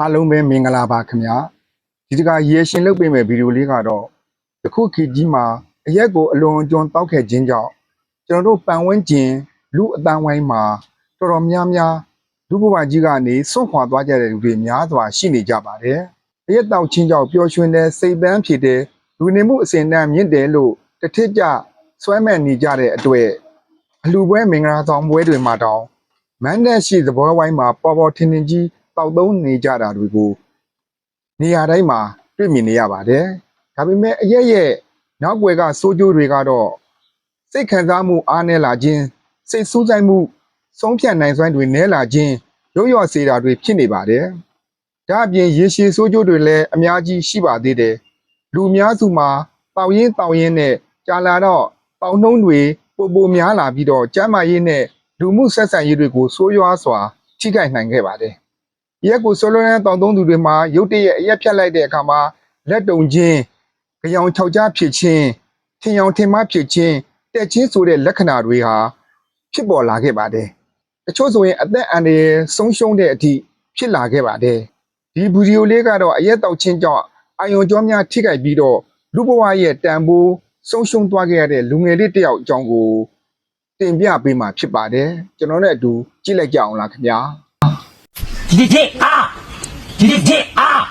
အားလုံးပဲမင်္ဂလာပါခင်ဗျာဒီတကရေရှင်လုပ်ပေးမဲ့ဗီဒီယိုလေးကတော့တခုခေတ်ကြီးမှာအရက်ကိုအလွန်အကျွံတောက်ခဲ့ခြင်းကြောင့်ကျွန်တော်တို့ပန်ဝန်းကျင်လူအတန်းဝိုင်းမှာတော်တော်များများလူဘဝကြီးကနေစွန့်ခွာသွားကြတဲ့လူတွေများစွာရှိနေကြပါတယ်အရက်တောက်ခြင်းကြောင့်ပျော်ရွှင်တဲ့စိတ်ပန်းဖြစ်တဲ့လူနေမှုအစဉ်အတန်းမြင့်တယ်လို့တစ်ထစ်ကြဆွဲမဲ့နေကြတဲ့အတွက်အလူပွဲမင်္ဂလာဆောင်ပွဲတွေမှာတောင်မန်းတဲ့ရှိသဘောဝိုင်းမှာပေါ်ပေါ်ထင်ထင်ကြီး တောက်သုံးနေကြတာတွေကိုနေရာတိုင်းမှာတွေ့မြင်နေရပါတယ်။ဒါပေမဲ့အရက်ရဲ့နောက်ွယ်ကစိုးကျိုးတွေကတော့စိတ်ခံစားမှုအားနည်းလာခြင်းစိတ်ဆူးဆိုင်မှုဆုံးဖြတ်နိုင်စွမ်းတွေနည်းလာခြင်းရုပ်ရော့စေတာတွေဖြစ်နေပါတယ်။ဒါအပြင်ရေရှည်စိုးကျိုးတွေလည်းအများကြီးရှိပါသေးတယ်။လူအများစုမှာတောက်ရင်တောက်ရင်နဲ့ကြာလာတော့တောက်နှုံးတွေပိုပိုများလာပြီးတော့ကျန်းမာရေးနဲ့လူမှုဆက်ဆံရေးတွေကိုဆိုးရွားစွာထိခိုက်နိုင်ခဲ့ပါတယ်။ ရက်ကိုဆွလွန်တဲ့တောင်သုံးသူတွေမှာရုတ်တရက်အရက်ဖြတ်လိုက်တဲ့အခါမှာလက်တုံချင်းကြောင်ခြောက်ကြားဖြစ်ခြင်းထင်ရောင်ထင်မှားဖြစ်ခြင်းတက်ချင်းဆိုတဲ့လက္ခဏာတွေဟာဖြစ်ပေါ်လာခဲ့ပါတယ်။တချို့ဆိုရင်အသက်အန္တရာယ်ဆုံးရှုံးတဲ့အထိဖြစ်လာခဲ့ပါတယ်။ဒီဗီဒီယိုလေးကတော့အရက်တောက်ချင်းကြောင့်အာယုံကြောများထိခိုက်ပြီးတော့လူဘဝရဲ့တန်ဖိုးဆုံးရှုံးသွားခဲ့ရတဲ့လူငယ်လေးတစ်ယောက်အကြောင်းကိုတင်ပြပေးမှာဖြစ်ပါတယ်ကျွန်တော်နဲ့အတူကြည့်လိုက်ကြအောင်လားခင်ဗျာ Chị đi chị à. Chị đi chị à.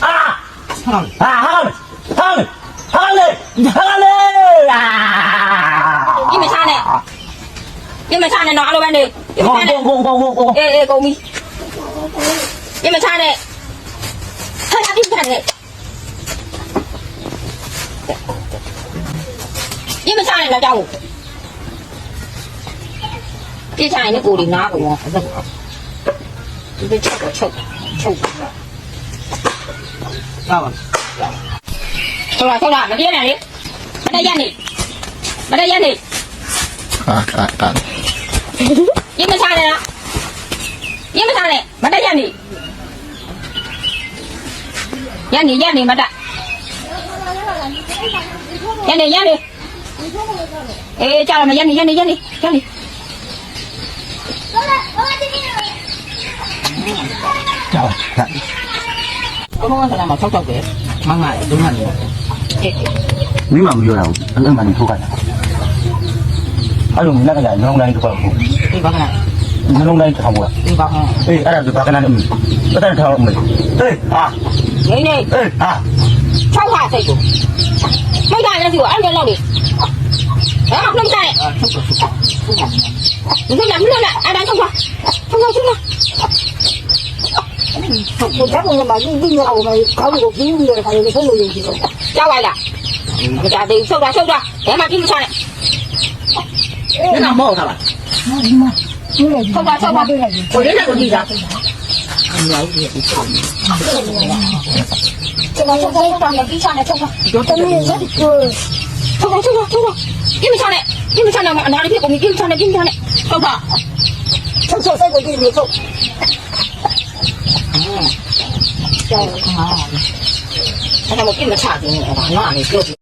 À. Hằng. À hằng. Hằng. Hằng lên. Hằng lên. À. Nhưng mà sao này? Nhưng mà sao này nó luôn bên đi. Nhưng mà sao này? Cô cô cô cô. Ê ê cô mi. Nhưng mà sao này? Thôi ăn đi thằng này. Nhưng mà sao này là chồng? Cái chai nó cù thì nó cũng 이걸 쳐봐, 쳐. 쳐. 나와. thôi thôi làm nó biết này đi bắt đây dân đi bắt đây dân đi à à à yên bên sao này đó yên bên sao này bắt đây dân đi dân đi dân đi bắt đây dân đi dân đi ê chào mày dân đi dân đi dân đi dân đi Chào. Dạ. Có là một số tao kìa. Mang lại đúng mình. Nếu mà vừa đầu, anh ơi mình thu Không Aduh, được kan ya, nong lain kepala aku. Ini bagaimana? Nong lain kamu lah. Ini bagaimana? Eh, ada di bagaimana ini? Kita ada tahu ini. Eh, ah. Ini. Eh, à. Sao hả thầy chú? Mấy đàn là gì anh lên đâu đi? Đó, học lên tay. không có làm nữa là ai đang không qua. Không qua, không qua. ဟုတ်ကဲ့ဘုရားကမှဒီညအောင်မယ်ခေါင်းကိုပြင်းပြီးတော့ခါရယ်ဆုံးလို့ရည်ကြောက်လိုက်လားမကြသေးဆုတ်တာဆုတ်တာဘယ်မှပြင်းမချနဲ့ဘယ်တော့မောက်တာပါဟုတ်ဒီမှာဟုတ်ပါဟုတ်ပါဟုတ်ပါကိုရင်းနဲ့ကိုကြည့်တာအမြောက်ကြီးကိုကျွန်တော်တို့ကတော့မပြီးချနဲ့တော့တော့တမင်းရက်ကိုထုတ်တော့ထုတ်တော့ထုတ်တော့ပြင်းချနဲ့ပြင်းချနဲ့အနာရီဖြစ်ကုန်ပြီပြင်းချနဲ့ပြင်းချနဲ့ဟုတ်ပါထုတ်ထုတ်စိတ်ကိုကြည့်လို့ထုတ် ကြောက်ခါအဲ့ဒါမပြစ်မချဘူးအဲ့ဒါငါ့အနေပြောပြ